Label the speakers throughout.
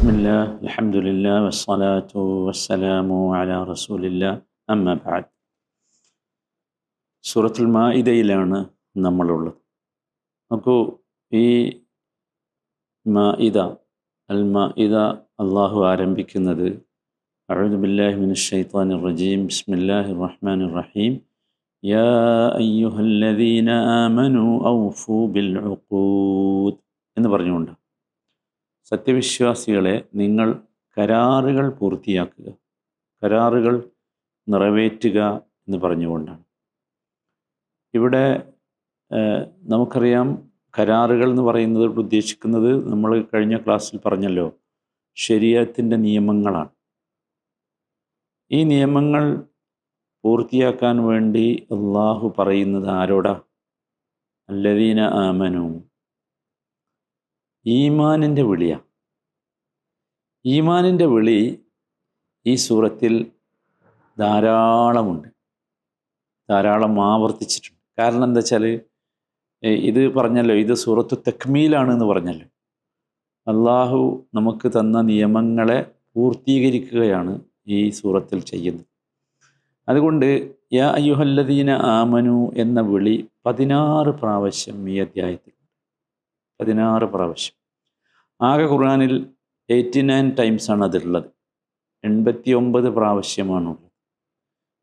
Speaker 1: بسم الله الحمد لله والصلاة والسلام على رسول الله أما بعد സൂറത്തുൽ മാഇദയിലാണ് നമ്മളുള്ളത് നോക്കൂ ഈ മാഇദ അൽ മാഇദ അള്ളാഹു ആരംഭിക്കുന്നത് أعوذ بالله من الشيطان الرجيم بسم الله الرحمن الرحيم يا أيها الذين آمنوا أوفوا بالعقود എന്ന് പറഞ്ഞുകൊണ്ട് സത്യവിശ്വാസികളെ നിങ്ങൾ കരാറുകൾ പൂർത്തിയാക്കുക കരാറുകൾ നിറവേറ്റുക എന്ന് പറഞ്ഞുകൊണ്ടാണ്. ഇവിടെ നമുക്കറിയാം കരാറുകൾ എന്ന് പറയുന്നത് ഉദ്ദേശിക്കുന്നത് നമ്മൾ കഴിഞ്ഞ ക്ലാസ്സിൽ പറഞ്ഞല്ലോ ശരീരത്തിന്റെ നിയമങ്ങളാണ്. ഈ നിയമങ്ങൾ പൂർത്തിയാക്കാൻ വേണ്ടി അള്ളാഹു പറയുന്നത് ആരോടാ? അല്ലദീന ആമനു ഈമാനിന്റെ വിളിയാണ് ഈമാനിന്റെ വിളി ഈ സൂറത്തിൽ ധാരാളമുണ്ട്. ധാരാളം ആവർത്തിച്ചിട്ടുണ്ട്. കാരണം എന്താ വെച്ചാൽ ഇത് പറഞ്ഞല്ലോ ഇത് സൂറത്ത് തെക്മീലാണ് എന്ന് പറഞ്ഞല്ലോ. അള്ളാഹു നമുക്ക് തന്ന നിയമങ്ങളെ പൂർത്തീകരിക്കുകയാണ് ഈ സൂറത്തിൽ ചെയ്യുന്നത്. അതുകൊണ്ട് യാ അയ്യുഹല്ലദീന ആമനു എന്ന വിളി പതിനാറ് പ്രാവശ്യം ഈ അധ്യായത്തിൽ പതിനാറ് പ്രാവശ്യം. ആകെ ഖുർആാനിൽ എയ്റ്റി നയൻ ടൈംസാണ് അതിലുള്ളത്. എൺപത്തി ഒമ്പത് പ്രാവശ്യമാണുള്ളത്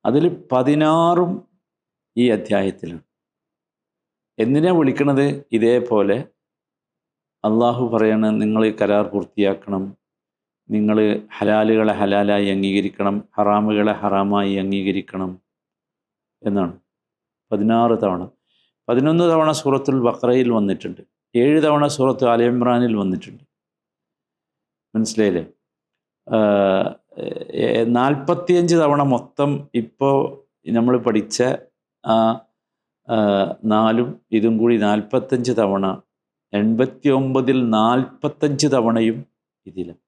Speaker 1: അതിൽ പതിനാറും ഈ അധ്യായത്തിലാണ്. എന്തിനാ വിളിക്കണത്? ഇതേപോലെ അള്ളാഹു പറയണ നിങ്ങൾ കരാർ പൂർത്തിയാക്കണം. നിങ്ങൾ ഹലാലുകളെ ഹലാലായി അംഗീകരിക്കണം. ഹറാമുകളെ ഹറാമായി അംഗീകരിക്കണം. എന്നാണ്. പതിനാറ് തവണ. പതിനൊന്ന് തവണ സൂറത്തുൽ ബക്രയിൽ വന്നിട്ടുണ്ട്. ഏഴ് തവണ സൂറത്ത് ആല ഇമ്രാനിൽ വന്നിട്ടുണ്ട്. മനസ്സിലായില്ലേ? നാൽപ്പത്തിയഞ്ച് തവണ മൊത്തം ഇപ്പോൾ നമ്മൾ പഠിച്ച ആ നാലും ഇതും കൂടി നാൽപ്പത്തഞ്ച് തവണ എൺപത്തി ഒമ്പതിൽ നാൽപ്പത്തഞ്ച് തവണയും ഇതിലാണ്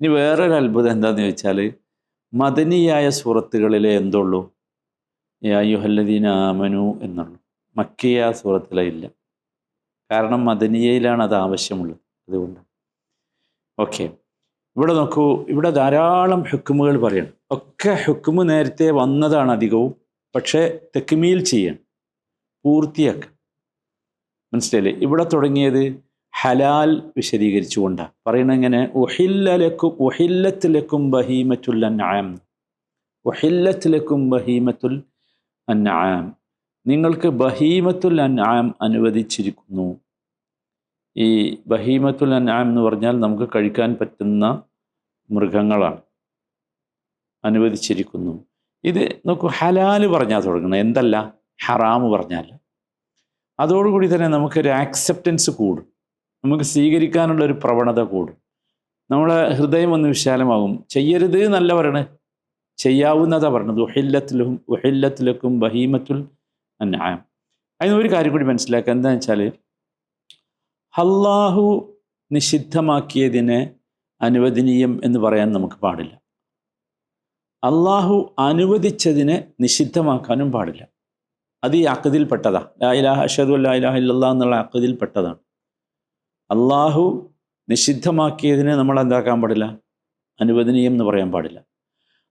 Speaker 1: ഇനി വേറൊരു അത്ഭുതം എന്താണെന്ന് ചോദിച്ചാൽ മദനിയായ സൂറത്തുകളിലെ എന്തുള്ളൂ? യായുഹല്ലദീന ആമനു എന്നുള്ളൂ. മക്കിയ സൂറത്തിലെ ഇല്ല. കാരണം മദനിയയിലാണ് അത് ആവശ്യമുള്ളത്. അതുകൊണ്ട്. ഓക്കെ. ഇവിടെ നോക്കൂ ഇവിടെ ധാരാളം ഹുക്കുമുകൾ പറയണം. ഒക്കെ ഹുക്കുമ് നേരത്തെ വന്നതാണ് അധികവും. പക്ഷേ തെക്കുമീൽ ചെയ്യണം. പൂർത്തിയാക്കണം. മനസ്സിലായില്ലേ? ഇവിടെ തുടങ്ങിയത് ഹലാൽ വിശദീകരിച്ചുകൊണ്ടാണ്. കൊണ്ടാണ് പറയണെങ്ങനെ ഒഹില്ലലക്കും ഒഹില്ലത്തിലക്കും ബഹീമത്തുൽ അൻആം. ഒഹില്ലത്തിലക്കും ബഹീമത്തുൽ അൻആം. നിങ്ങൾക്ക് ബഹീമത്തുൽ അൻആം അനുവദിച്ചിരിക്കുന്നു. ഈ ബഹീമത്തുൽ അൻആം എന്ന് പറഞ്ഞാൽ നമുക്ക് കഴിക്കാൻ പറ്റുന്ന മൃഗങ്ങളാണ്. അനുവദിച്ചിരിക്കുന്നു. ഇത് നോക്കൂ ഹലാൽ പറഞ്ഞാൽ തുടങ്ങണം. എന്തല്ല? ഹറാമ് പറഞ്ഞാൽ. അതോടുകൂടി തന്നെ നമുക്കൊരു ആക്സെപ്റ്റൻസ് കൂടും. നമുക്ക് സ്വീകരിക്കാനുള്ള ഒരു പ്രവണത കൂടും. നമ്മളെ ഹൃദയം ഒന്ന് വിശാലമാകും. ചെയ്യരുത് എന്നല്ല പറയണേ. ചെയ്യാവുന്നതാ പറഞ്ഞത്. ഉഹില്ലത്തിലും ഉഹില്ലത്തിലക്കും ബഹീമത്തുൽ അന്നായം അതിന് ഒരു കാര്യം കൂടി മനസ്സിലാക്കുക എന്താണെന്ന് വെച്ചാൽ അള്ളാഹു നിഷിദ്ധമാക്കിയതിനെ അനുവദനീയം എന്ന് പറയാൻ നമുക്ക് പാടില്ല. അള്ളാഹു അനുവദിച്ചതിനെ നിഷിദ്ധമാക്കാനും പാടില്ല. അത് ഈ അക്കതിൽപ്പെട്ടതാ ലാ ഇലാഹ അഷദു ലായിലാഹ ഇല്ലല്ലാ എന്നുള്ള അക്കതിൽപ്പെട്ടതാണ് അള്ളാഹു നിഷിദ്ധമാക്കിയതിനെ നമ്മൾ എന്താക്കാൻ പാടില്ല? അനുവദനീയം എന്ന് പറയാൻ പാടില്ല.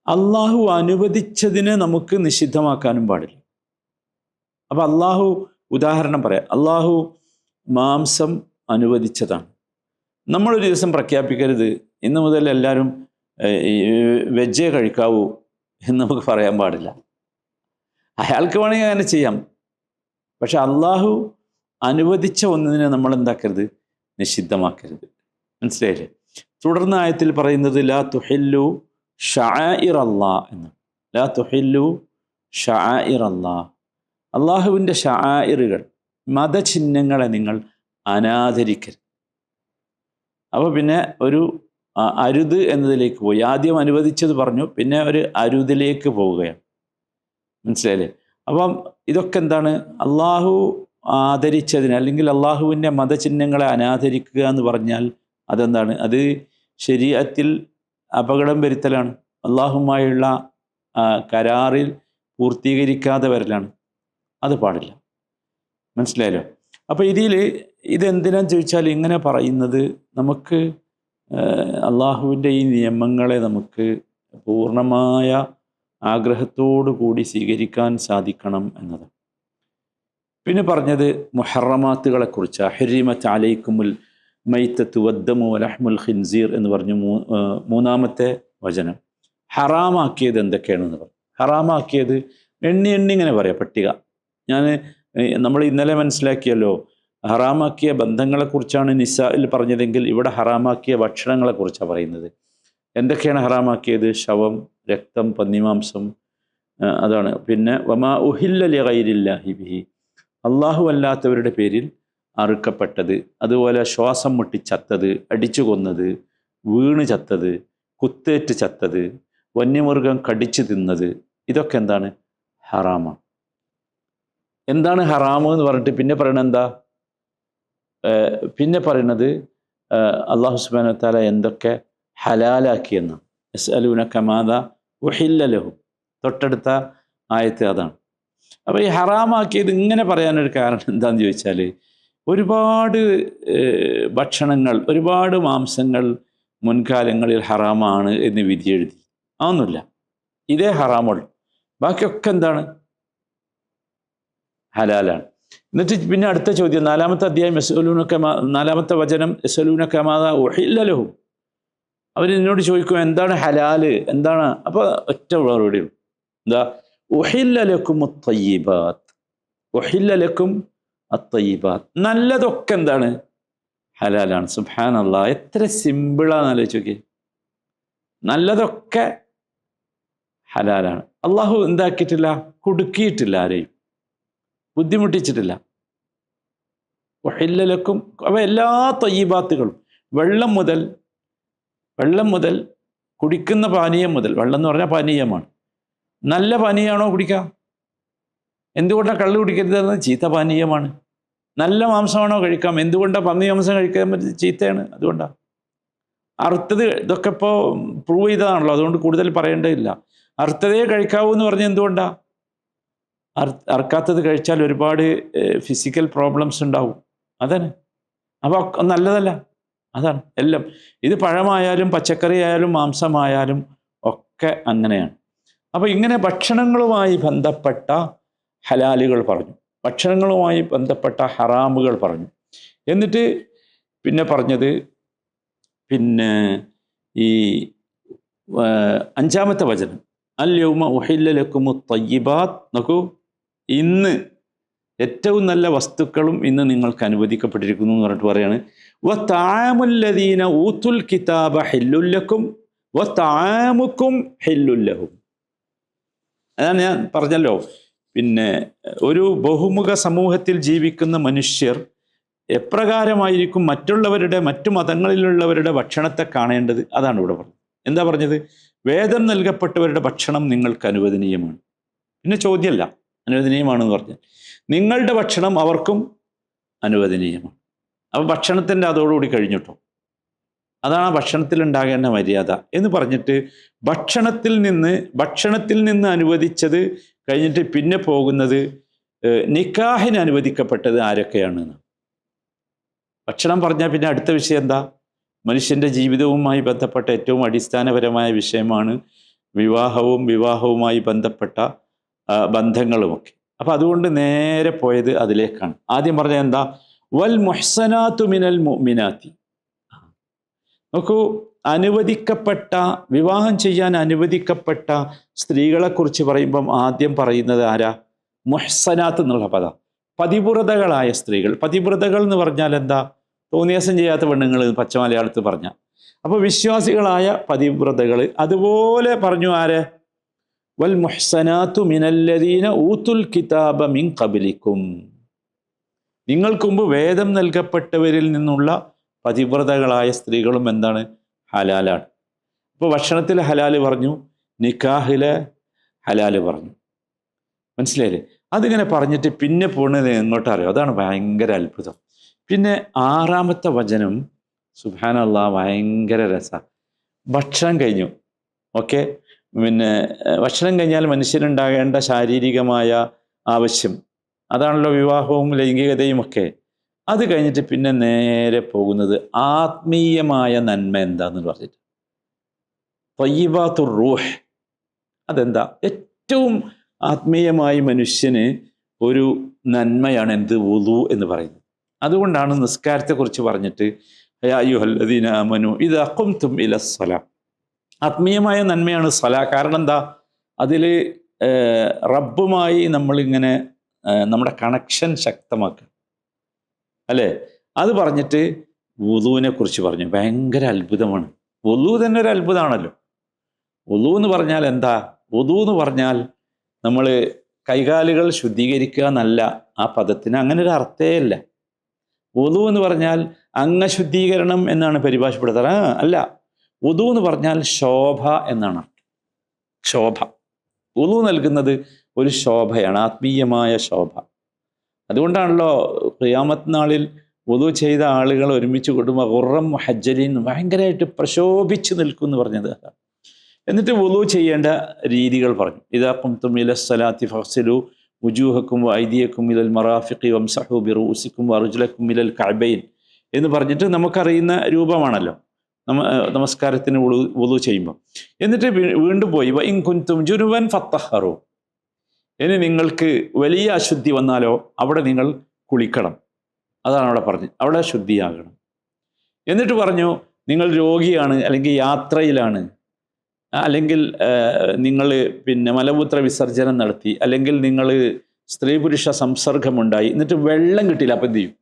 Speaker 1: അള്ളാഹു അനുവദിച്ചതിനെ നമുക്ക് നിഷിദ്ധമാക്കാനും പാടില്ല. അപ്പം അള്ളാഹു ഉദാഹരണം പറയാം. അള്ളാഹു മാംസം അനുവദിച്ചതാണ്. നമ്മളൊരു ദിവസം പ്രഖ്യാപിക്കരുത്. ഇന്ന് മുതൽ എല്ലാവരും വെജേ കഴിക്കാവൂ എന്ന് നമുക്ക് പറയാൻ പാടില്ല. അയാൾക്ക് വേണമെങ്കിൽ അങ്ങനെ ചെയ്യാം. പക്ഷെ അള്ളാഹു അനുവദിച്ച ഒന്നിനെ നമ്മൾ എന്താക്കരുത്? നിഷിദ്ധമാക്കരുത്. മനസ്സിലായില്ലേ? തുടർന്ന് ആയത്തിൽ പറയുന്നത് ലാ തുഹില്ലു ഷാഇർ അള്ളാ എന്ന്. ലാ തുഹില്ലു ഷാഇർ അല്ലാ അള്ളാഹുവിന്റെ ഷായറുകൾ മതചിഹ്നങ്ങളെ നിങ്ങൾ അനാദരിക്കരുത്. അപ്പോൾ പിന്നെ ഒരു അരുത് എന്നതിലേക്ക് പോയി. ആദ്യം അനുവദിച്ചത് പറഞ്ഞു പിന്നെ ഒരു അരുതിലേക്ക് പോവുകയാണ്. മനസ്സിലായില്ലേ? അപ്പം ഇതൊക്കെ എന്താണ്? അള്ളാഹു ആദരിച്ചതിന് അല്ലെങ്കിൽ അള്ളാഹുവിന്റെ മതചിഹ്നങ്ങളെ അനാദരിക്കുക എന്ന് പറഞ്ഞാൽ അതെന്താണ്? അത് ശരീരത്തിൽ അപകടം വരുത്തലാണ്. അള്ളാഹുമായുള്ള കരാറിൽ പൂർത്തീകരിക്കാതെ വരലാണ്. അത് പാടില്ല. മനസ്സിലായല്ലോ? അപ്പോൾ ഇതിൽ ഇതെന്തിനാന്ന് ചോദിച്ചാൽ ഇങ്ങനെ പറയുന്നത്? നമുക്ക് അള്ളാഹുവിന്റെ ഈ നിയമങ്ങളെ നമുക്ക് പൂർണമായ ആഗ്രഹത്തോടു കൂടി സ്വീകരിക്കാൻ സാധിക്കണം എന്നത്. പിന്നെ പറഞ്ഞത് മുഹറമാത്തുകളെക്കുറിച്ച്. ഹെരിമത്ത് അലൈക്കുമുൽ മൈത്തത്ത് വദ്ദമു അലഹ്മുൽ ഖിൻസീർ എന്ന് പറഞ്ഞു മൂന്നാമത്തെ വചനം. ഹറാമാക്കിയത് എന്തൊക്കെയാണെന്ന് പറഞ്ഞു ഹറാമാക്കിയത് എണ്ണി എണ്ണി ഇങ്ങനെ പറയാം. പട്ടിക. ഞാൻ നമ്മൾ ഇന്നലെ മനസ്സിലാക്കിയല്ലോ ഹറാമാക്കിയ ബന്ധങ്ങളെക്കുറിച്ചാണ് നിസായിൽ പറഞ്ഞതെങ്കിൽ ഇവിടെ ഹറാമാക്കിയ ഭക്ഷണങ്ങളെക്കുറിച്ചാണ് പറയുന്നത്. എന്തൊക്കെയാണ് ഹറാമാക്കിയത്? ശവം രക്തം പന്നിമാംസം അതാണ്. പിന്നെ വമാ ഉഹില്ലലി ഗൈരില്ലാഹി ബിഹി. അള്ളാഹു അല്ലാത്തവരുടെ പേരിൽ അറുക്കപ്പെട്ടത് അതുപോലെ ശ്വാസം മുട്ടി ചത്തത് അടിച്ചു കൊന്നത് വീണ് ചത്തത് കുത്തേറ്റ് ചത്തത് വന്യമൃഗം കടിച്ചു തിന്നത് ഇതൊക്കെ എന്താണ്? ഹറാമാണ്. എന്താണ് ഹറാമ് എന്ന് പറഞ്ഞിട്ട് പിന്നെ പറയണത് എന്താ? പിന്നെ പറയണത് അള്ളാഹു സുബാന താല എന്തൊക്കെ ഹലാലാക്കിയെന്ന് എസ് അലൂന കമാത ഉഹില്ലലഹു തൊട്ടടുത്ത ആയത്ത് അതാണ്. അപ്പോൾ ഈ ഹറാമാക്കിയത് ഇങ്ങനെ പറയാനൊരു കാരണം എന്താണെന്ന് ചോദിച്ചാൽ ഒരുപാട് ഭക്ഷണങ്ങൾ ഒരുപാട് മാംസങ്ങൾ മുൻകാലങ്ങളിൽ ഹറാമാണ് എന്ന് വിധിയെഴുതി. അതൊന്നുമില്ല. ഇതേ ഹറാമുള്ളൂ. ബാക്കിയൊക്കെ എന്താണ്? ഹലാലാണ്. എന്നിട്ട് പിന്നെ അടുത്ത ചോദ്യം നാലാമത്തെ അധ്യായം യസലൂനൊക്കെ നാലാമത്തെ വചനം യസലൂനൊക്കെ മാതാ ഒഹില്ലലഹു അവർ എന്നോട് ചോദിക്കും എന്താണ് ഹലാൽ? എന്താണ്? അപ്പോൾ ഒറ്റ മറുപടി ഉള്ളൂ. എന്താ? ഒഹില്ലലക്കും തയ്യബാത്ത് ഒഹില്ലലക്കും അത്തയ്യബാത്ത്. നല്ലതൊക്കെ എന്താണ്? ഹലാലാണ്. അള്ളാ എത്ര സിമ്പിളാന്ന് ആലോചിച്ച് നല്ലതൊക്കെ ഹലാലാണ്. അള്ളാഹു എന്താക്കിയിട്ടില്ല? കുടുക്കിയിട്ടില്ല ആരെയും. ബുദ്ധിമുട്ടിച്ചിട്ടില്ല. വഹില്ലലക്കും അവ എല്ലാ തയ്യബാത്തുകളും വെള്ളം മുതൽ വെള്ളം മുതൽ കുടിക്കുന്ന പാനീയം മുതൽ വെള്ളം എന്ന് പറഞ്ഞാൽ പാനീയമാണ്. നല്ല പാനീയമാണോ കുടിക്കുക എന്തുകൊണ്ടാണ് കുടിക്കരുത് കുടിക്കരുതെന്ന്? ചീത്ത പാനീയമാണ്. നല്ല മാംസമാണോ കഴിക്കാം? എന്തുകൊണ്ടാണ് പന്നി മാംസം കഴിക്കാൻ പറ്റുന്നത് ചീത്തയാണ്? അതുകൊണ്ടാണ് അറുത്തത് ഇതൊക്കെ ഇപ്പോൾ പ്രൂവ് ചെയ്തതാണല്ലോ. അതുകൊണ്ട് കൂടുതൽ പറയേണ്ടതില്ല. അർത്ഥതയെ കഴിക്കാവൂ എന്ന് പറഞ്ഞാൽ എന്തുകൊണ്ടാണ് അറക്കാത്തത് കഴിച്ചാൽ ഒരുപാട് ഫിസിക്കൽ പ്രോബ്ലംസ് ഉണ്ടാവും. അതാണ് അപ്പോൾ നല്ലതല്ല. അതാണ്. എല്ലാം. ഇത് പഴമായാലും പച്ചക്കറി ആയാലും മാംസമായാലും ഒക്കെ അങ്ങനെയാണ്. അപ്പോൾ ഇങ്ങനെ ഭക്ഷണങ്ങളുമായി ബന്ധപ്പെട്ട ഹലാലുകൾ പറഞ്ഞു. ഭക്ഷണങ്ങളുമായി ബന്ധപ്പെട്ട ഹറാമുകൾ പറഞ്ഞു. എന്നിട്ട് പിന്നെ പറഞ്ഞത് പിന്നെ ഈ അഞ്ചാമത്തെ വചനം. അൽ യൗമ ഉഹില്ലലക്കുമു തയ്യിബാത്ത് നോക്കൂ. ഇന്ന് ഏറ്റവും നല്ല വസ്തുക്കളും ഇന്ന് നിങ്ങൾക്ക് അനുവദിക്കപ്പെട്ടിരിക്കുന്നു എന്ന് പറഞ്ഞിട്ട് പറയാണ്. വ താമുല്ലദീന ഊത്തുൽ കിതാബ ഹെല്ലുല്ലക്കും വ താമുക്കും ഹെല്ലുല്ലഹും അതാണ് ഞാൻ പറഞ്ഞല്ലോ. പിന്നെ ഒരു ബഹുമുഖ സമൂഹത്തിൽ ജീവിക്കുന്ന മനുഷ്യർ എപ്രകാരമായിരിക്കും മറ്റുള്ളവരുടെ മറ്റു മതങ്ങളിലുള്ളവരുടെ ഭക്ഷണത്തെ കാണേണ്ടത്? അതാണ് ഇവിടെ പറഞ്ഞത്. എന്താ പറഞ്ഞത്? വേദം നൽകപ്പെട്ടവരുടെ ഭക്ഷണം നിങ്ങൾക്ക് അനുവദനീയമാണ്. പിന്നെ ചോദ്യമല്ല. അനുവദനീയമാണെന്ന് പറഞ്ഞു. നിങ്ങളുടെ ഭക്ഷണം അവർക്കും അനുവദനീയമാണ്. അപ്പോൾ ഭക്ഷണത്തിന്റെ അതോടുകൂടി കഴിഞ്ഞിട്ടോ? അതാണ് ആ ഭക്ഷണത്തിൽ ഉണ്ടാകേണ്ട മര്യാദ എന്ന് പറഞ്ഞിട്ട് ഭക്ഷണത്തിൽ നിന്ന് ഭക്ഷണത്തിൽ നിന്ന് അനുവദിച്ചത് കഴിഞ്ഞിട്ട് പിന്നെ പോകുന്നത് നിക്കാഹിന് അനുവദിക്കപ്പെട്ടത് ആരൊക്കെയാണ്? ഭക്ഷണം പറഞ്ഞാൽ പിന്നെ അടുത്ത വിഷയം എന്താ? മനുഷ്യന്റെ ജീവിതവുമായി ബന്ധപ്പെട്ട ഏറ്റവും അടിസ്ഥാനപരമായ വിഷയമാണ് വിവാഹവും വിവാഹവുമായി ബന്ധപ്പെട്ട ബന്ധങ്ങളുമൊക്കെ. അപ്പം അതുകൊണ്ട് നേരെ പോയത് അതിലേക്കാണ്. ആദ്യം പറഞ്ഞ എന്താ? വൽ മുഹ്സനാത്തു മിനൽ മുഅ്മിനാത്തി. നോക്കൂ അനുവദിക്കപ്പെട്ട വിവാഹം ചെയ്യാൻ അനുവദിക്കപ്പെട്ട സ്ത്രീകളെക്കുറിച്ച് പറയുമ്പം ആദ്യം പറയുന്നത് ആരാ? മുഹ്സനാത്ത് എന്നുള്ള പദം. പതിവ്രതകളായ സ്ത്രീകൾ. പതിവ്രതകൾ എന്ന് പറഞ്ഞാൽ എന്താ? തോന്നിയാസം ചെയ്യാത്ത പെണ്ണുങ്ങൾ പച്ച മലയാളത്തിൽ പറഞ്ഞ. അപ്പോൾ വിശ്വാസികളായ പതിവ്രതകൾ. അതുപോലെ പറഞ്ഞു ആരെ? വൽ മുഹ്സനാത്തു മിനല്ലദീന ഊത്തുൽ കിതാബ മിൻ കബലിക്കും നിങ്ങൾക്ക് മുമ്പ് വേദം നൽകപ്പെട്ടവരിൽ നിന്നുള്ള പതിവ്രതകളായ സ്ത്രീകളും എന്താണ്? ഹലാലാണ്. ഇപ്പോൾ ഭക്ഷണത്തിൽ ഹലാൽ പറഞ്ഞു നിക്കാഹിലെ ഹലാൽ പറഞ്ഞു. മനസ്സിലായില്ലേ? അതിങ്ങനെ പറഞ്ഞിട്ട് പിന്നെ പോണത് എങ്ങോട്ട് അറിയാം അതാണ് ഭയങ്കര അത്ഭുതം. പിന്നെ ആറാമത്തെ വചനം സുബാനല്ല ഭയങ്കര രസ. ഭക്ഷണം കഴിഞ്ഞു. ഓക്കെ? പിന്നെ ഭക്ഷണം കഴിഞ്ഞാൽ മനുഷ്യനുണ്ടാകേണ്ട ശാരീരികമായ ആവശ്യം അതാണല്ലോ വിവാഹവും ലൈംഗികതയും ഒക്കെ അത് കഴിഞ്ഞിട്ട് പിന്നെ നേരെ പോകുന്നത് ആത്മീയമായ നന്മ എന്താന്ന് പറഞ്ഞിട്ട്. തയ്യബാത്തുർ റൂഹ്. അതെന്താ? ഏറ്റവും ആത്മീയമായി മനുഷ്യന് ഒരു നന്മയാണ് എന്ത്? വുളു എന്ന് പറയുന്നത്. അതുകൊണ്ടാണ് നിസ്കാരത്തെക്കുറിച്ച് പറഞ്ഞിട്ട് യാ അയ്യുഹല്ലദീന മനു ഇത് അക്കുംതും ഇല സ്വല ആത്മീയമായ നന്മയാണ് സല. കാരണം എന്താ? അതിൽ റബ്ബുമായി നമ്മളിങ്ങനെ നമ്മുടെ കണക്ഷൻ ശക്തമാക്കുക. അല്ലേ? അത് പറഞ്ഞിട്ട് വുലുവിനെ കുറിച്ച് പറഞ്ഞു. ഭയങ്കര അത്ഭുതമാണ്. വുലു തന്നെ ഒരു അത്ഭുതമാണല്ലോ വുലു എന്ന് പറഞ്ഞാൽ എന്താ? വുലു എന്ന് പറഞ്ഞാൽ നമ്മൾ കൈകാലുകൾ ശുദ്ധീകരിക്കുക എന്നല്ല ആ പദത്തിന് അങ്ങനെ ഒരു അർത്ഥേ ഇല്ല. വുലു എന്ന് പറഞ്ഞാൽ അംഗശുദ്ധീകരണം എന്നാണ് പരിഭാഷപ്പെടുത്തുന്നത് അല്ല. വുളു എന്ന് പറഞ്ഞാൽ ശോഭ എന്നാണ്. ശോഭ. ഉദു നൽകുന്നത് ഒരു ശോഭയാണ് ആത്മീയമായ ശോഭ. അതുകൊണ്ടാണല്ലോ ഖിയാമത്ത് നാളിൽ ഉദു ചെയ്ത ആളുകൾ ഒരുമിച്ച് കൂടുമ്പോൾ ഉറം ഹജ്ജലിൻ ഭയങ്കരമായിട്ട് പ്രശോഭിച്ച് നിൽക്കും എന്ന് പറഞ്ഞത്. എന്നിട്ട് ഉദു ചെയ്യേണ്ട രീതികൾ പറഞ്ഞു. ഇതാ കുംതും ഇല ഫസലു ഉജൂഹക്കും ഐദിയക്കും ഇലൽ മറാഫിഖി വംസഹു ബിറൂസിക്കും അറുജുലക്കും ഇലൽ കഅബൈൻ എന്ന് പറഞ്ഞിട്ട് നമുക്കറിയുന്ന രൂപമാണല്ലോ. നമ നമസ്കാരത്തിന് ഉളു ചെയ്യുമ്പോൾ എന്നിട്ട് വീണ്ടും പോയി. വ ഇൻ കുന്തും ജുനുവൻ ഫത്തഹറു. ഇനി നിങ്ങൾക്ക് വലിയ അശുദ്ധി വന്നാലോ അവിടെ നിങ്ങൾ കുളിക്കണം. അതാണ് അവിടെ പറഞ്ഞത് അവിടെ ശുദ്ധിയാകണം എന്നിട്ട് പറഞ്ഞു നിങ്ങൾ രോഗിയാണ് അല്ലെങ്കിൽ യാത്രയിലാണ്. അല്ലെങ്കിൽ നിങ്ങൾ പിന്നെ മലമൂത്ര വിസർജനം നടത്തി. അല്ലെങ്കിൽ നിങ്ങൾ സ്ത്രീ പുരുഷ സംസർഗമുണ്ടായി. എന്നിട്ട് വെള്ളം കിട്ടിയില്ല. അപ്പം എന്ത് ചെയ്യും?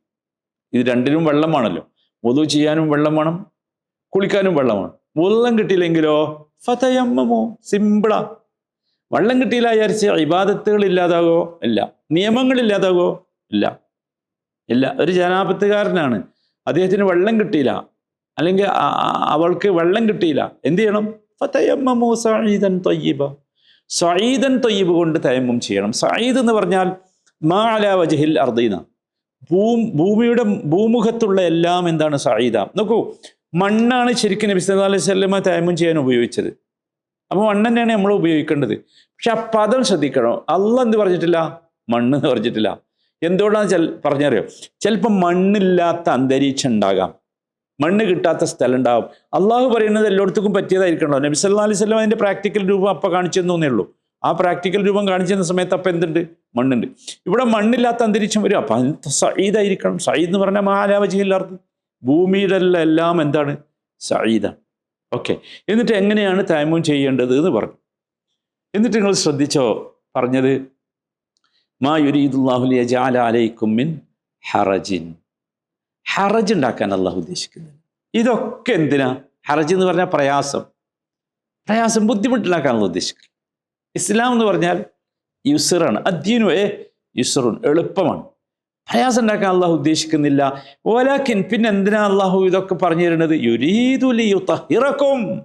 Speaker 1: ഇത് രണ്ടിനും വെള്ളമാണല്ലോ. വധു ചെയ്യാനും വെള്ളം വേണം. കുളിക്കാനും വെള്ളമാണ്. വെള്ളം കിട്ടിയില്ലെങ്കിലോ? ഫതയമ്മമോ? സിമ്പിളാ വെള്ളം കിട്ടിയില്ല വിചാരിച്ച് ഇബാദത്തുകൾ ഇല്ലാതാകോ? ഇല്ല. നിയമങ്ങൾ ഇല്ലാതാകോ? ഇല്ല. ഇല്ല. ഒരു ജനാപത്തുകാരനാണ്. അദ്ദേഹത്തിന് വെള്ളം കിട്ടിയില്ല. അല്ലെങ്കിൽ അവൾക്ക് വെള്ളം കിട്ടിയില്ല. എന്ത് ചെയ്യണം? ഫതയമ്മമോ സഈദൻ തൊയ്യബ. സഈദൻ തൊയ്യബ് കൊണ്ട് തയമ്മം ചെയ്യണം. സഈദ് എന്ന് പറഞ്ഞാൽ മാ അല വജഹിൽ അർദീന. ഭൂ ഭൂമിയുടെ ഭൂമുഖത്തുള്ള എല്ലാം എന്താണ് സഈദ? നോക്കൂ മണ്ണാണ് ശരിക്കും നബി സല്ലല്ലാഹു അലൈഹി വസല്ലമ തയമ്മം ചെയ്യാൻ ഉപയോഗിച്ചത്. അപ്പോൾ മണ്ണ് തന്നെയാണ് നമ്മൾ ഉപയോഗിക്കേണ്ടത്. പക്ഷെ ആ പദം ശ്രദ്ധിക്കണം. അല്ല എന്ത് പറഞ്ഞിട്ടില്ല? മണ്ണ് എന്ന് പറഞ്ഞിട്ടില്ല. എന്തുകൊണ്ടാണ് ചെൽ പറഞ്ഞറിയോ? ചിലപ്പോൾ മണ്ണില്ലാത്ത അന്തരീക്ഷം ഉണ്ടാകാം. മണ്ണ് കിട്ടാത്ത സ്ഥലം ഉണ്ടാകും അള്ളാഹു പറയുന്നത് എല്ലായിടത്തും പറ്റിയതായിരിക്കണോ നബി സല്ലാ അലൈഹി സ്വലം അതിന്റെ പ്രാക്ടിക്കൽ രൂപം അപ്പം കാണിച്ചു തന്നേ ഉള്ളൂ. ആ പ്രാക്ടിക്കൽ രൂപം കാണിച്ചു തന്ന സമയത്ത് അപ്പം എന്തുണ്ട്? മണ്ണുണ്ട്. ഇവിടെ മണ്ണില്ലാത്ത അന്തരീക്ഷം വരും. അപ്പം സയ്യിദായിരിക്കണം സയ്യിദ് എന്ന് പറഞ്ഞാൽ മഹാലാവജിയില്ലാർത്ത് ഭൂമിയുടെ എല്ലാം എന്താണ്? സയ്യിദാണ് ഓക്കെ. എന്നിട്ട് എങ്ങനെയാണ് തൈമൂം ചെയ്യേണ്ടത് എന്ന് പറഞ്ഞു. എന്നിട്ട് നിങ്ങൾ ശ്രദ്ധിച്ചോ? പറഞ്ഞത് മാ യുരീദുല്ലാഹുൽ യജാല അലൈക്കും മിൻ ഹറജിൻ. ഹറജ് ഉണ്ടാക്കാൻ അള്ളാഹു ഉദ്ദേശിക്കുന്നത് ഇതൊക്കെ എന്തിനാ? ഹറജ് എന്ന് പറഞ്ഞാൽ പ്രയാസം. പ്രയാസം ബുദ്ധിമുട്ടുണ്ടാക്കാനുള്ള ഉദ്ദേശിക്കുന്നത് ഇസ്ലാം എന്ന് പറഞ്ഞാൽ യുസറാണ്. അദ്യനു ഏ യുസറുൻ എളുപ്പമാണ്. പ്രയാസം ഉണ്ടാക്കാൻ അള്ളാഹു ഉദ്ദേശിക്കുന്നില്ല. ഓലാക്കിൻ പിന്നെ എന്തിനാ അള്ളാഹു ഇതൊക്കെ പറഞ്ഞു തരുന്നത്? യുരീതുലിയുത്തഹിറക്കും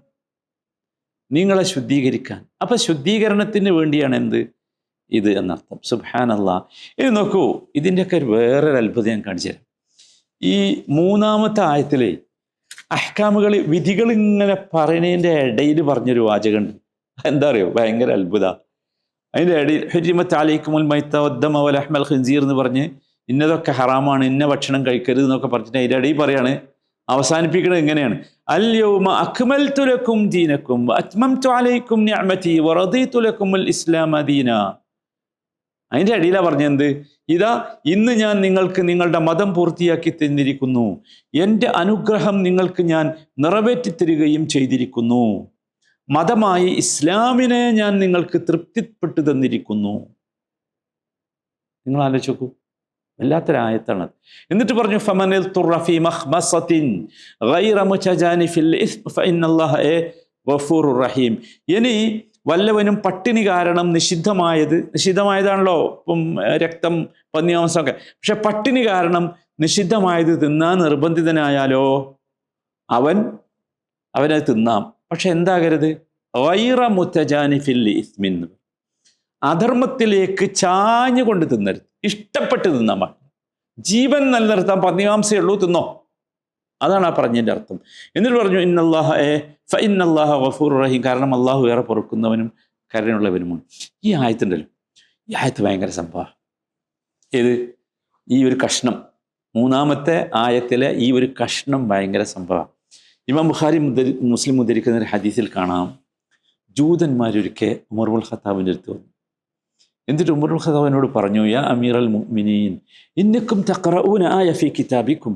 Speaker 1: നിങ്ങളെ ശുദ്ധീകരിക്കാൻ. അപ്പൊ ശുദ്ധീകരണത്തിന് വേണ്ടിയാണ് എന്ത്? ഇത് എന്നർത്ഥം. അള്ളാ ഇനി നോക്കൂ ഇതിന്റെയൊക്കെ ഒരു വേറൊരു അത്ഭുതം ഞാൻ കാണിച്ചു തരാം. ഈ മൂന്നാമത്തെ ആയത്തിലെ അഹ്കാമുകൾ വിധികൾ ഇങ്ങനെ പറയുന്നതിന്റെ ഇടയിൽ പറഞ്ഞൊരു വാചകമുണ്ട്. എന്താ അറിയോ? ഭയങ്കര അത്ഭുത. അതിന്റെ ഇടയിൽ ഹരിമത്ത് അലൈക്കുമുൽ മൈത്ത വദ്ദമ വൽ അഹ്മൽ ഖിൻസീർ എന്ന് പറഞ്ഞ് ഇന്നതൊക്കെ ഹറാമാണ് ഇന്ന ഭക്ഷണം കഴിക്കരുത് എന്നൊക്കെ പറഞ്ഞിട്ട് അതിന്റെ ഇടയിൽ പറയാണ്. അവസാനിപ്പിക്കുന്നത് എങ്ങനെയാണ് അല്യൗമ അക്മൽ തുലക്കും ദീനക്കും അത്മം അലൈക്കും നിഅമതി വറദീതു ലക്കുമുൽ ഇസ്ലാമ ദീന. അതിന്റെ അടിയിലാണ് പറഞ്ഞെന്ത് ഇതാ ഇന്ന് ഞാൻ നിങ്ങൾക്ക് നിങ്ങളുടെ മതം പൂർത്തിയാക്കി തന്നിരിക്കുന്നു. എന്റെ അനുഗ്രഹം നിങ്ങൾക്ക് ഞാൻ നിറവേറ്റി തരികയും ചെയ്തിരിക്കുന്നു. മതമായി ഇസ്ലാമിനെ ഞാൻ നിങ്ങൾക്ക് തൃപ്തിപ്പെട്ടു തന്നിരിക്കുന്നു. നിങ്ങൾ ആലോചിച്ച് നോക്കൂ. വല്ലാത്തൊരായത്താണ് എന്നിട്ട് പറഞ്ഞു ഫമനിൽ തുറഫി ഫഇന്നല്ലാഹ ഗഫൂറുർ റഹീം. ഇനി വല്ലവനും പട്ടിണി കാരണം നിഷിദ്ധമായത് നിഷിദ്ധമായതാണല്ലോ ഇപ്പം രക്തം പന്നിമാംസമൊക്കെ. പക്ഷെ പട്ടിണി കാരണം നിഷിദ്ധമായത് തിന്നാൻ നിർബന്ധിതനായാലോ? അവൻ അവനത് തിന്നാം. പക്ഷെ എന്താകരുത്? വൈറ മുത്തജാനിഫിൽ ഇസ്മിൻ. അധർമ്മത്തിലേക്ക് ചാഞ്ഞുകൊണ്ട് തിന്നരുത്. ഇഷ്ടപ്പെട്ട് തിന്നാൻ പാടില്ല ജീവൻ നിലനിർത്താൻ പന്നിമാംസേ ഉള്ളൂ തിന്നോ. അതാണ് ആ പറഞ്ഞതിന്റെ അർത്ഥം. എന്നിട്ട് പറഞ്ഞു ഇന്നല്ലാഹ ഏ ഫ ഇന്നല്ലാഹ വഫൂർ റഹീം. കാരണം അള്ളാഹു ഏറെ പൊറുക്കുന്നവനും കരുണയുള്ളവനുമാണ്. ഈ ആയത്തുണ്ടല്ലോ ഈ ആയത്ത് ഭയങ്കര സംഭവ. ഏത്? ഈ ഒരു കഷ്ണം. മൂന്നാമത്തെ ആയത്തിലെ ഈ ഒരു കഷ്ണം ഭയങ്കര സംഭവ. ഇമാം ബുഖാരി മുസ്ലിം ഉദ്ധരിക്കുന്ന ഒരു ഹദീസിൽ കാണാം. ജൂതന്മാരൊരിക്കെ ഉമർബുൽ ഖത്താബിന്റെ അടുത്ത് വന്നു. എന്നിട്ട് ഉമറുൽ ഖത്താബിനോട് പറഞ്ഞു യാ അമീർ അൽ മുഅ്മിനീൻ ഇന്നക്കും തഖറഊന ആയ ഫി കിതാബിക്കും.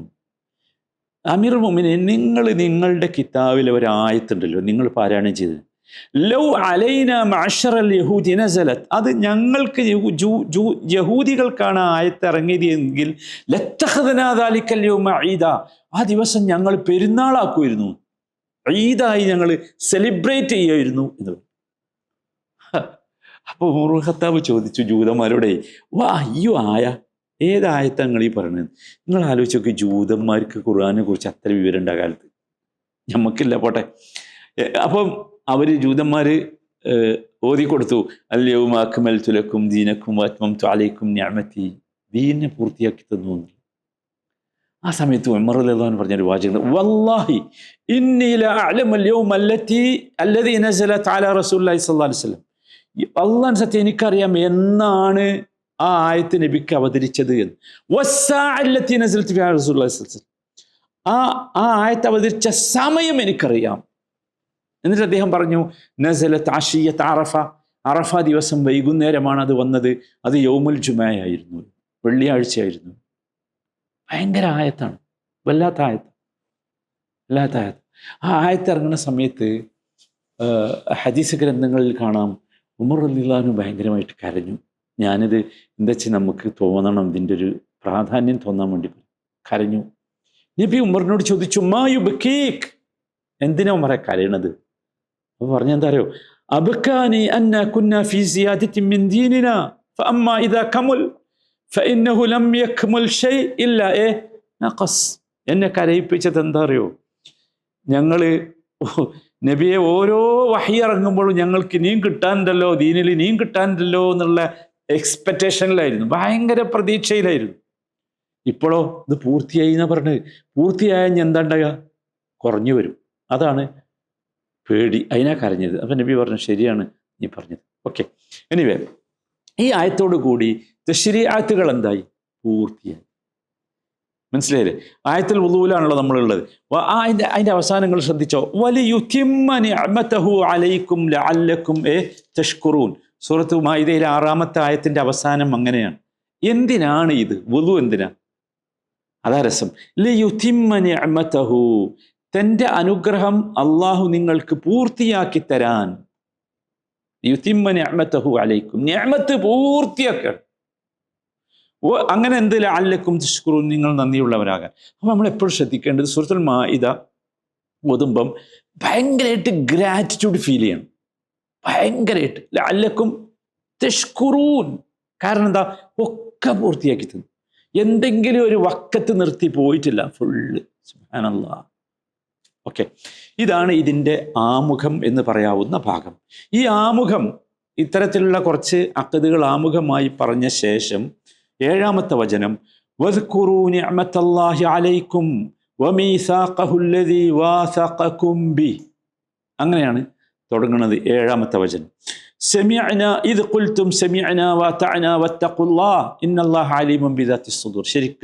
Speaker 1: അമീർ മുഅ്മിനീൻ നിങ്ങൾ നിങ്ങളുടെ കിതാബിൽ ഒരു ആയത്തുണ്ടല്ലോ നിങ്ങൾ പാരായണം ചെയ്തത്. ലൗ അലൈന മഅശറൽ യഹൂദി നസലത് അത് ഞങ്ങൾക്ക് യഹൂദികൾക്കാണ് ആയത്ത് ഇറങ്ങിയത് എങ്കിൽ യൗമ ഈദ ആ ദിവസം ഞങ്ങൾ പെരുന്നാളാക്കുമായിരുന്നു. ഈദായി ഞങ്ങൾ സെലിബ്രേറ്റ് ചെയ്യുമായിരുന്നു എന്ന് അപ്പോൾ ഖത്താബ് ചോദിച്ചു ജൂതന്മാരോടെ വാ അയ്യോ ആയ ഏതായത്തങ്ങൾ ഈ പറയണത് നിങ്ങൾ ആലോചിച്ച് നോക്കി ജൂതന്മാർക്ക് ഖുർആാനെ കുറിച്ച് അത്ര വിവരം ഉണ്ട് ആ കാലത്ത്. നമുക്കില്ല പോട്ടെ. അപ്പം അവർ ജൂതന്മാർ ഓതിക്കൊടുത്തു അല്ലയവും അക്മൽ തുലക്കും ദീനക്കും ആത്മം ചാലയ്ക്കും ഞാമത്തി ദീനെ പൂർത്തിയാക്കി തന്നു. ആ സമയത്ത് ഉമർ അല്ലാൻ പറഞ്ഞൊരു വാചകം വല്ലാഹി ഇന്നീല അലമൽ യൗമ അല്ലത്തി അല്ലദീ നസലത് അലാ റസൂലുള്ളാഹി അലൈഹി വസല്ലം. അള്ളാൻ സത്യം എനിക്കറിയാം എന്നാണ് ആ ആയത്ത് നബിക്ക് അവതരിച്ചത് എന്ന്. ആ ആ ആയത്ത് അവതരിച്ച സമയം എനിക്കറിയാം. എന്നിട്ട് അദ്ദേഹം പറഞ്ഞു നസലത്ത് ആഷിയത്ത് അറഫ. അറഫ ദിവസം വൈകുന്നേരമാണ് അത് വന്നത്. അത് യൗമുൽ ജുമായായിരുന്നു. വെള്ളിയാഴ്ചയായിരുന്നു. ഭയങ്കര ആയത്താണ്. വല്ലാത്ത ആയത്ത്. വല്ലാത്ത ആയത്ത്. ആ ആയത്ത് ഇറങ്ങുന്ന സമയത്ത് ഹദീസ് ഗ്രന്ഥങ്ങളിൽ കാണാം. ഉമർ അല്ലാനും ഭയങ്കരമായിട്ട് കരഞ്ഞു. ഞാനിത് എന്താ നമുക്ക് തോന്നണം? ഇതിന്റെ ഒരു പ്രാധാന്യം തോന്നാൻ വേണ്ടി കരഞ്ഞു. നബി ഉമറിനോട് ചോദിച്ചു മായു ബക്കീക്ക് എന്തിനാ ഉമറെ കരയണത്? അപ്പോൾ പറഞ്ഞെന്താ അറിയോ? അബക്കാനി അന്ന കുന്ന ഫി സിയാദത്തി മിൻ ഫഅമ്മ ഇദാ ലം നഖസ്. എന്നെ കരയിപ്പിച്ചത് എന്താ അറിയോ? ഞങ്ങൾ നബിയെ ഓരോ വഹി ഇറങ്ങുമ്പോഴും ഞങ്ങൾക്ക് ഇനിയും കിട്ടാനുണ്ടല്ലോ ദീനിൽ ഇനിയും കിട്ടാനുണ്ടല്ലോ എന്നുള്ള എക്സ്പെക്റ്റേഷനിലായിരുന്നു ഭയങ്കര പ്രതീക്ഷയിലായിരുന്നു. ഇപ്പോഴോ ഇത് പൂർത്തിയായി എന്നാ പറഞ്ഞത് പൂർത്തിയായ എന്താ കുറഞ്ഞു വരും. അതാണ് പേടി. അതിനാ കരഞ്ഞത്. അപ്പം നബി പറഞ്ഞു ശരിയാണ് നീ പറഞ്ഞത്. ഓക്കെ എനിവേ ഈ ആയത്തോടു കൂടി ശരിയാത്തുകൾ എന്തായി? പൂർത്തിയായി. മനസ്സിലായില്ലേ? ആയത്തിൽ ഉള്ളൂലാണല്ലോ നമ്മളുള്ളത്. അതിന്റെ അതിന്റെ അവസാനങ്ങൾ ശ്രദ്ധിച്ചോ. വലിയും അലൈക്കും ലഅല്ലക്കും എ സൂറത്ത് മായിദയിലെ ആറാമത്തെ ആയത്തിന്റെ അവസാനം അങ്ങനെയാണ്. എന്തിനാണ് ഇത്? വുളു എന്തിനാ? അതാ രസം. ലിയുത്തിമ്മനി അമ്മത്തഹു തന്റെ അനുഗ്രഹം അള്ളാഹു നിങ്ങൾക്ക് പൂർത്തിയാക്കി തരാൻ. യുത്തിമ്മ അമ്മത്തഹു അലൈക്കും. നിഅമത്ത് പൂർത്തിയാക്കണം. ഓ അങ്ങനെ എന്ത് അല്ലക്കും തുഷ്കുറു നിങ്ങൾ നന്ദിയുള്ളവരാകാൻ. അപ്പം നമ്മൾ എപ്പോഴും ശ്രദ്ധിക്കേണ്ടത് സുഹൃത്തുൽ മാഇദ ഓതുമ്പം ഭയങ്കരമായിട്ട് ഗ്രാറ്റിറ്റ്യൂഡ് ഫീൽ ചെയ്യണം. ഭയങ്കരമായിട്ട് അല്ലക്കും തിഷ്കുറൂൻ. കാരണം എന്താ? ഒക്കെ പൂർത്തിയാക്കി തന്നു. എന്തെങ്കിലും ഒരു വക്കത്ത് നിർത്തി പോയിട്ടില്ല. ഫുള്ള് സുബ്ഹാനല്ലാഹ് ഓക്കെ. ഇതാണ് ഇതിന്റെ ആമുഖം എന്ന് പറയാവുന്ന ഭാഗം. ഈ ആമുഖം ഇത്തരത്തിലുള്ള കുറച്ച് അക്കതുകൾ ആമുഖമായി പറഞ്ഞ ശേഷം ഏഴാമത്തെ വചനം വസ്കുറു അലൈക്കും വമീസാഖഹുല്ലദീ ബി. അങ്ങനെയാണ് തുടങ്ങുന്നത് ഏഴാമത്തെ വചനം.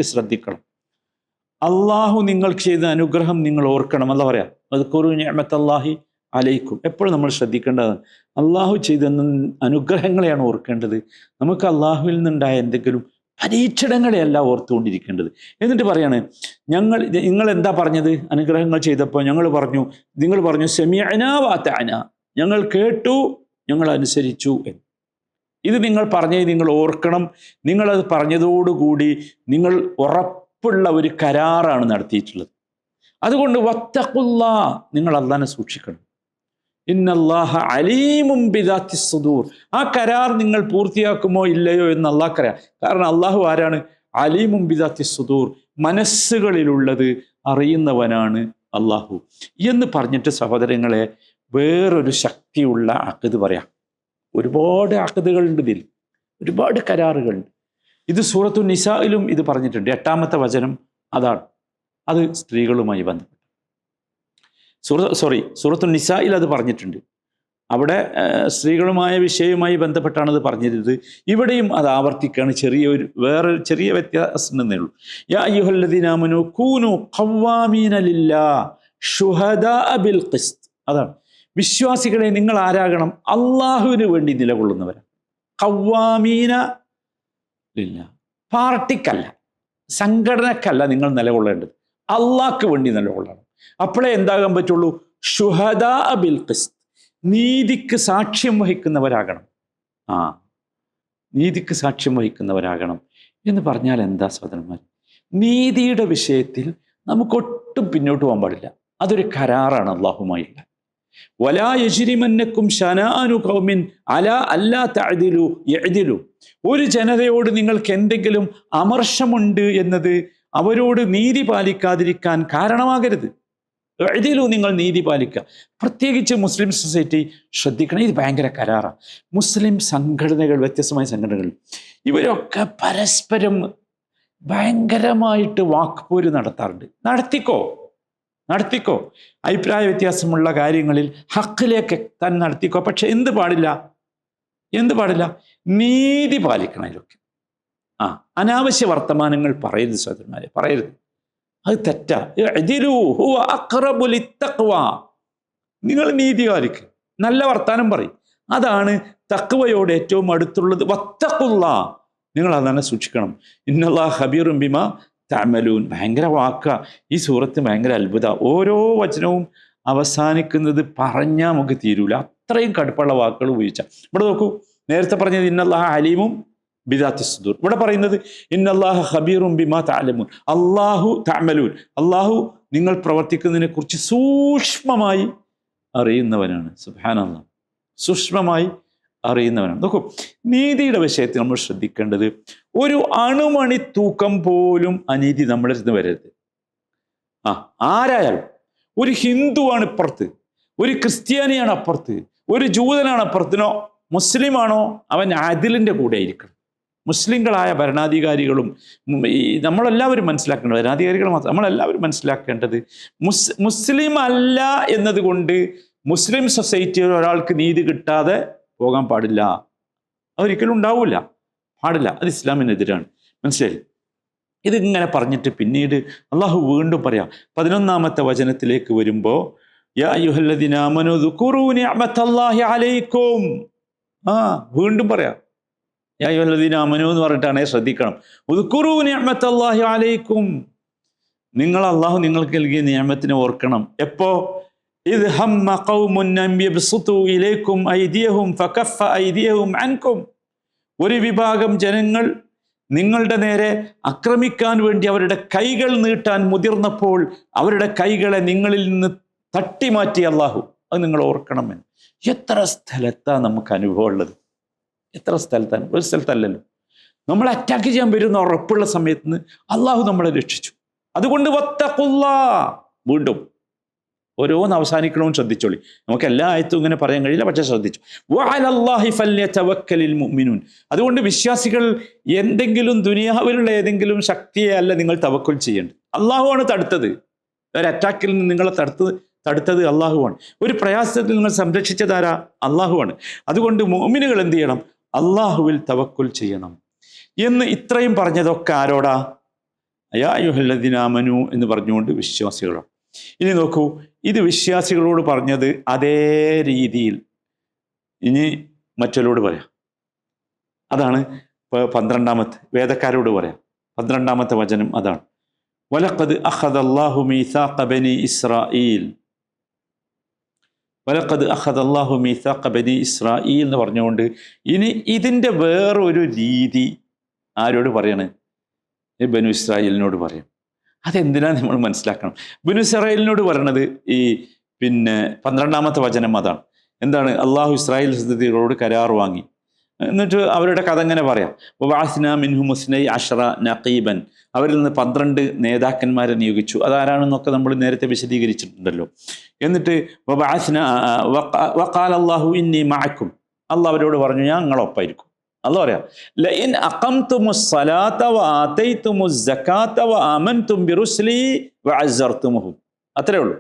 Speaker 1: ശ്രദ്ധിക്കണം. അള്ളാഹു നിങ്ങൾക്ക് ചെയ്ത അനുഗ്രഹം നിങ്ങൾ ഓർക്കണം. അല്ല പറയാം അത് എപ്പോഴും നമ്മൾ ശ്രദ്ധിക്കേണ്ടത് അള്ളാഹു ചെയ്ത അനുഗ്രഹങ്ങളെയാണ് ഓർക്കേണ്ടത്. നമുക്ക് അള്ളാഹുവിൽ നിന്നുണ്ടായ എന്തെങ്കിലും പരീക്ഷണങ്ങളെയല്ല ഓർത്തുകൊണ്ടിരിക്കേണ്ടത്. എന്നിട്ട് പറയാണ് ഞങ്ങൾ നിങ്ങൾ എന്താ പറഞ്ഞത്? അനുഗ്രഹങ്ങൾ ചെയ്തപ്പോൾ ഞങ്ങൾ പറഞ്ഞു നിങ്ങൾ പറഞ്ഞു സെമിയന അന ഞങ്ങൾ കേട്ടു ഞങ്ങൾ അനുസരിച്ചു എന്ന്. ഇത് നിങ്ങൾ പറഞ്ഞത് നിങ്ങൾ ഓർക്കണം. നിങ്ങളത് പറഞ്ഞതോടുകൂടി നിങ്ങൾ ഉറപ്പുള്ള ഒരു കരാറാണ് നടത്തിയിട്ടുള്ളത്. അതുകൊണ്ട് വത്തക്കുള്ള നിങ്ങൾ അള്ളാനെ സൂക്ഷിക്കണം. ഇന്നല്ലാഹ അലീമും ബിദാത്തി സുദൂർ. ആ കരാർ നിങ്ങൾ പൂർത്തിയാക്കുമോ ഇല്ലയോ എന്ന് അള്ളാഹ്ക്കറിയാം കാരണം അള്ളാഹു ആരാണ്? അലീമും ബിദാത്തി സുദൂർ. മനസ്സുകളിലുള്ളത് അറിയുന്നവനാണ് അള്ളാഹു. എന്ന് പറഞ്ഞിട്ട് സഹോദരങ്ങളെ വേറൊരു ശക്തിയുള്ള അക്കത് പറയാം. ഒരുപാട് അക്കതുകളുണ്ട് ഇതിൽ. ഒരുപാട് കരാറുകളുണ്ട്. ഇത് സൂറത്തു നിസായിലും ഇത് പറഞ്ഞിട്ടുണ്ട്. എട്ടാമത്തെ വചനം അതാണ്. അത് സ്ത്രീകളുമായി ബന്ധപ്പെട്ട് സൂറ സോറി സൂറത്തു നിസായിൽ അത് പറഞ്ഞിട്ടുണ്ട്. അവിടെ സ്ത്രീകളുമായ വിഷയവുമായി ബന്ധപ്പെട്ടാണ് അത് പറഞ്ഞിരുന്നത്. ഇവിടെയും അത് ആവർത്തിക്കുകയാണ്. ചെറിയൊരു വേറെ ചെറിയ വ്യത്യാസം എന്നേ ഉള്ളൂ. യാ ഖിസ്ത്. അതാണ്. വിശ്വാസികളെ നിങ്ങൾ ആരാകണം? അള്ളാഹുവിന് വേണ്ടി നിലകൊള്ളുന്നവരാണ്. കവ്വാമീന പാർട്ടിക്കല്ല സംഘടനക്കല്ല നിങ്ങൾ നിലകൊള്ളേണ്ടത്. അള്ളാഹ്ക്ക് വേണ്ടി നിലകൊള്ളണം. അപ്പോഴേ എന്താകാൻ പറ്റുള്ളൂ? ഷുഹദാ അബിൽ ഖിസ്ത്. നീതിക്ക് സാക്ഷ്യം വഹിക്കുന്നവരാകണം. ആ നീതിക്ക് സാക്ഷ്യം വഹിക്കുന്നവരാകണം എന്ന് പറഞ്ഞാൽ എന്താ സഹോദരന്മാർ? നീതിയുടെ വിഷയത്തിൽ നമുക്കൊട്ടും പിന്നോട്ട് പോകാൻ പാടില്ല. അതൊരു കരാറാണ് അള്ളാഹുമായുള്ള വലാ യജിരിമന്നക്കും ഷനാനു കൗമിൻ അല അല്ലാ തഴുതിലു എഴുതിലു ഒരു ജനതയോട് നിങ്ങൾക്ക് എന്തെങ്കിലും അമർഷമുണ്ട് എന്നത് അവരോട് നീതി പാലിക്കാതിരിക്കാൻ കാരണമാകരുത്. എഴുതിയിലൂ നിങ്ങൾ നീതി പാലിക്കുക പ്രത്യേകിച്ച് മുസ്ലിം സൊസൈറ്റി ശ്രദ്ധിക്കണം. ഇത് ഭയങ്കര കരാറാണ്. മുസ്ലിം സംഘടനകൾ വ്യത്യസ്തമായ സംഘടനകൾ ഇവരൊക്കെ പരസ്പരം ഭയങ്കരമായിട്ട് വാക്പോര് നടത്താറുണ്ട്. നടത്തിക്കോ? നടത്തിക്കോ? അഭിപ്രായ വ്യത്യാസമുള്ള കാര്യങ്ങളിൽ ഹക്കിലേക്ക് താൻ നടത്തിക്കോ? പക്ഷെ എന്ത് പാടില്ല? എന്ത് പാടില്ല? നീതി പാലിക്കണം ഇതിലൊക്കെ ആ അനാവശ്യ വർത്തമാനങ്ങൾ പറയരുത് സഹോദരന്മാരെ പറയരുത്. അത് തെറ്റാ. നിങ്ങൾ നീതി പാലിക്കുക നല്ല വർത്താനം പറയും. അതാണ് തക്വയോട് ഏറ്റവും അടുത്തുള്ളത്. വത്തക്കുള്ള നിങ്ങൾ അതാണ് സൂക്ഷിക്കണം. ഇന്നല്ലാ ഹബീറും ബിമ തമലൂൻ ഭയങ്കര വാക്ക. ഈ സൂറത്ത് ഭയങ്കര അത്ഭുത. ഓരോ വചനവും അവസാനിക്കുന്നത് പറഞ്ഞാൽ നമുക്ക് തീരൂല. അത്രയും കടുപ്പുള്ള വാക്കുകൾ ഉപയോഗിച്ച. ഇവിടെ നോക്കൂ. നേരത്തെ പറഞ്ഞത് ഇന്നല്ലാ അലീമും ബിദാത്തി സുദൂർ ഇവിടെ പറയുന്നത് ഇൻ അള്ളാഹു ഹബീറും ബിമാ താലമൂൻ അള്ളാഹു താമലൂൻ അള്ളാഹു നിങ്ങൾ പ്രവർത്തിക്കുന്നതിനെ കുറിച്ച് സൂക്ഷ്മമായി അറിയുന്നവനാണ്. സുബാനല്ല സൂക്ഷ്മമായി അറിയുന്നവനാണ്. നോക്കൂ നീതിയുടെ വിഷയത്തിൽ നമ്മൾ ശ്രദ്ധിക്കേണ്ടത് ഒരു അണുമണി തൂക്കം പോലും അനീതി നമ്മുടെ അടുത്ത് വരരുത്. ആ ആരായാലും. ഒരു ഹിന്ദുവാണ് ഇപ്പുറത്ത് ഒരു ക്രിസ്ത്യാനിയാണ് അപ്പുറത്ത് ഒരു ജൂതനാണ് അപ്പുറത്തിനോ മുസ്ലിമാണോ? അവൻ അതിലിന്റെ കൂടെ ആയിരിക്കണം. മുസ്ലിങ്ങളായ ഭരണാധികാരികളും ഈ നമ്മളെല്ലാവരും മനസ്സിലാക്കേണ്ടത് ഭരണാധികാരികൾ മാത്രം നമ്മളെല്ലാവരും മനസ്സിലാക്കേണ്ടത് മുസ് മുസ്ലിം അല്ല എന്നതുകൊണ്ട് മുസ്ലിം സൊസൈറ്റിയിൽ ഒരാൾക്ക് നീതി കിട്ടാതെ പോകാൻ പാടില്ല. അതൊരിക്കലും ഉണ്ടാവില്ല പാടില്ല. അത് ഇസ്ലാമിനെതിരാണ്. മനസ്സിലായി? ഇതിങ്ങനെ പറഞ്ഞിട്ട് പിന്നീട് അള്ളാഹു വീണ്ടും പറയാം. പതിനൊന്നാമത്തെ വചനത്തിലേക്ക് വരുമ്പോൾ യാ അലൈക്കും. ആ വീണ്ടും പറയാം. യാ ആമനൂ എന്ന് പറഞ്ഞിട്ടാണ് ശ്രദ്ധിക്കണം. ഉദ്കുറു നിയമത്ത് അള്ളാഹു അലൈക്കും. നിങ്ങൾ അള്ളാഹു നിങ്ങൾക്ക് നൽകിയ നിയമത്തിനെ ഓർക്കണം. എപ്പോ? ഇത് ഹമ്മ ഇലൈക്കും ഐദിയഹും ഫകഫ ഐദിയഹും അൻകും. ഒരു വിഭാഗം ജനങ്ങൾ നിങ്ങളുടെ നേരെ ആക്രമിക്കാൻ വേണ്ടി അവരുടെ കൈകൾ നീട്ടാൻ മുതിർന്നപ്പോൾ അവരുടെ കൈകളെ നിങ്ങളിൽ നിന്ന് തട്ടിമാറ്റി അള്ളാഹു അത് നിങ്ങൾ ഓർക്കണമെന്ന്. എത്ര സ്ഥലത്താണ് നമുക്ക് അനുഭവം ഉള്ളത്? എത്ര സ്ഥലത്താണ്? ഒരു സ്ഥലത്തല്ലല്ലോ. നമ്മൾ അറ്റാക്ക് ചെയ്യാൻ വരുന്ന ഉറപ്പുള്ള സമയത്ത് അള്ളാഹു നമ്മളെ രക്ഷിച്ചു. അതുകൊണ്ട് വത്തക്കുള്ള വീണ്ടും ഓരോന്ന് അവസാനിക്കണമെന്ന് ശ്രദ്ധിച്ചോളി. നമുക്ക് എല്ലാ ആയത്തും ഇങ്ങനെ പറയാൻ കഴിയില്ല പക്ഷെ ശ്രദ്ധിച്ചു. മുഅ്മിനൂൻ. അതുകൊണ്ട് വിശ്വാസികൾ എന്തെങ്കിലും ദുനിയാവിലുള്ള ഏതെങ്കിലും ശക്തിയെ അല്ല നിങ്ങൾ തവക്കൽ ചെയ്യേണ്ടത്. അള്ളാഹുവാണ് തടുത്തത്. ഒരു അറ്റാക്കിൽ നിന്ന് നിങ്ങളെ തടുത്തത് തടുത്തത് അള്ളാഹുവാണ് ഒരു പ്രയാസത്തിൽ നിങ്ങൾ സംരക്ഷിച്ചതാരാ അള്ളാഹുവാണ് അതുകൊണ്ട് മോമിനുകൾ എന്ത് ചെയ്യണം? അള്ളാഹുവിൽ തവക്കുൽ ചെയ്യണം. എന്ന് ഇത്രയും പറഞ്ഞതൊക്കെ ആരോടാ? അയായുഹല്ലദിനാമനു എന്ന് പറഞ്ഞുകൊണ്ട് വിശ്വാസികളോ. ഇനി നോക്കൂ ഇത് വിശ്വാസികളോട് പറഞ്ഞത് അതേ രീതിയിൽ. ഇനി മറ്റൊരോട് പറയാം. അതാണ് പന്ത്രണ്ടാമത്തെ വേദക്കാരോട് പറയാം. പന്ത്രണ്ടാമത്തെ വചനം അതാണ്. വലഖദ് അള്ളാഹു മീസാ ബനി ഇസ്രായീൽ വലഖദ് അള്ളാഹു മീസാഖ് ബനി ഇസ്രായീൽ എന്ന് പറഞ്ഞുകൊണ്ട് ഇനി ഇതിന്റെ വേറൊരു രീതി ആരോട് പറയണേ? ബനു ഇസ്രായേലിനോട് പറയും. അതെന്തിനാ നമ്മൾ മനസ്സിലാക്കണം? ബനു ഇസ്രായേലിനോട് പറയണത് ഈ പിന്നെ പന്ത്രണ്ടാമത്തെ വചനം അതാണ്. എന്താണ്? അള്ളാഹു ഇസ്രായേൽ സ്ഥിതികളോട് കരാർ വാങ്ങി. എന്നിട്ട് അവരുടെ കഥ എങ്ങനെ പറയാം? വാസ്ന മിൻഹു മുസ്നൈ അഷറ നഖീബൻ. അവരിൽ നിന്ന് പന്ത്രണ്ട് നേതാക്കന്മാരെ നിയോഗിച്ചു. അതാരാണെന്നൊക്കെ നമ്മൾ നേരത്തെ വിശദീകരിച്ചിട്ടുണ്ടല്ലോ. എന്നിട്ട് വബഅസ്ന വക്കാൽ അള്ളാഹു ഇന്നി മഅക്കും. അല്ല അവരോട് പറഞ്ഞു ഞാൻ നിങ്ങളൊപ്പായിരിക്കും അല്ല പറയാം അക്കം അഖംതുമുസ് സ്വലാത്ത വ ആതൈതുമുസ് സകാത്ത വ ആമൻതും ബിറുസ്ലി വ അസ്സർതുമുഹും അത്രേ ഉള്ളൂ.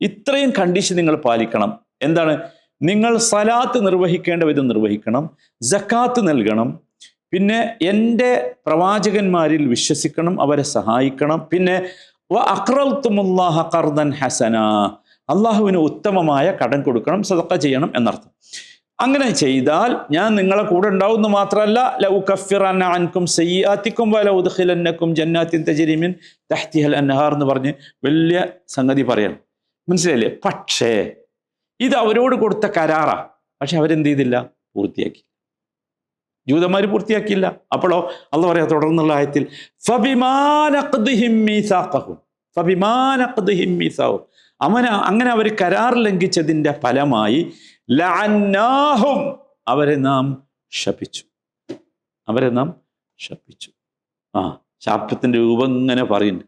Speaker 1: ഇത്രയും കണ്ടീഷൻ നിങ്ങൾ പാലിക്കണം. എന്താണ്? നിങ്ങൾ സലാത്ത് നിർവഹിക്കേണ്ട വിധം നിർവഹിക്കണം ജക്കാത്ത് നൽകണം പിന്നെ എന്റെ പ്രവാചകന്മാരിൽ വിശ്വസിക്കണം അവരെ സഹായിക്കണം. പിന്നെ അക്രൽത്തുമുല്ലാഹ കർദൻ ഹസന. അള്ളാഹുവിന് ഉത്തമമായ കടം കൊടുക്കണം സദക്ക ചെയ്യണം എന്നർത്ഥം. അങ്ങനെ ചെയ്താൽ ഞാൻ നിങ്ങളെ കൂടെ ഉണ്ടാവുമെന്ന് മാത്രമല്ല ലൗ കഫിറന്ന അൻകും സയ്യാത്തിക്കും വല ഉദ്ഖിലന്നക്കും ജന്നാത്തിൻ തജരിമിൻ തഹ്തിഹൽ അൻഹാർ എന്ന് പറഞ്ഞ് വലിയ സംഗതി പറയണം. മനസ്സിലായില്ലേ? പക്ഷേ ഇത് അവരോട് കൊടുത്ത കരാറാണ് പക്ഷെ അവരെന്ത് ചെയ്തില്ല? പൂർത്തിയാക്കി. ജൂതന്മാർ പൂർത്തിയാക്കിയില്ല. അപ്പോഴോ? അല്ല പറയാ തുടർന്നുള്ള ആയത്തിൽ അവന അങ്ങനെ അവർ കരാർ ലംഘിച്ചതിന്റെ ഫലമായി ലഅന്നാഹും അവരെ നാം ശപിച്ചു. അവരെ നാം ശപിച്ചു. ആ ശാപത്തിന്റെ രൂപം ഇങ്ങനെ പറയുന്നു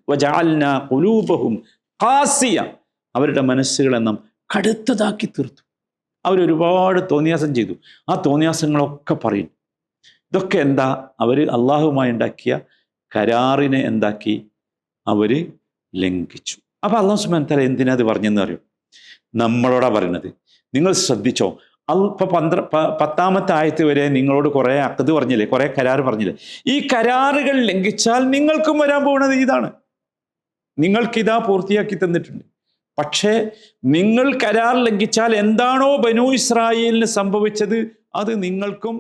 Speaker 1: അവരുടെ മനസ്സുകളെ നാം കടുത്തതാക്കി തീർത്തു. അവരൊരുപാട് തോന്നിയാസം ചെയ്തു. ആ തോന്നിയാസങ്ങളൊക്കെ പറയും. ഇതൊക്കെ എന്താ? അവർ അള്ളാഹുമായി ഉണ്ടാക്കിയ കരാറിനെ എന്താക്കി? അവർ ലംഘിച്ചു. അപ്പോൾ അള്ളാഹു സുബാൻ തല എന്തിനാ അത് പറഞ്ഞെന്ന് അറിയും? നമ്മളോടാ പറയുന്നത് നിങ്ങൾ ശ്രദ്ധിച്ചോ? അപ്പം പന്ത്ര പത്താമത്തെ ആയത്ത് വരെ നിങ്ങളോട് കുറേ അക്കത് പറഞ്ഞില്ലേ? കുറേ കരാർ പറഞ്ഞില്ലേ? ഈ കരാറുകൾ ലംഘിച്ചാൽ നിങ്ങൾക്കും വരാൻ പോകുന്നത് ഇതാണ്. നിങ്ങൾക്കിതാ പൂർത്തിയാക്കി തന്നിട്ടുണ്ട്. പക്ഷേ നിങ്ങൾ കരാർ ലംഘിച്ചാൽ എന്താണോ ബനു ഇസ്രായേലിന് സംഭവിച്ചത് അത് നിങ്ങൾക്കും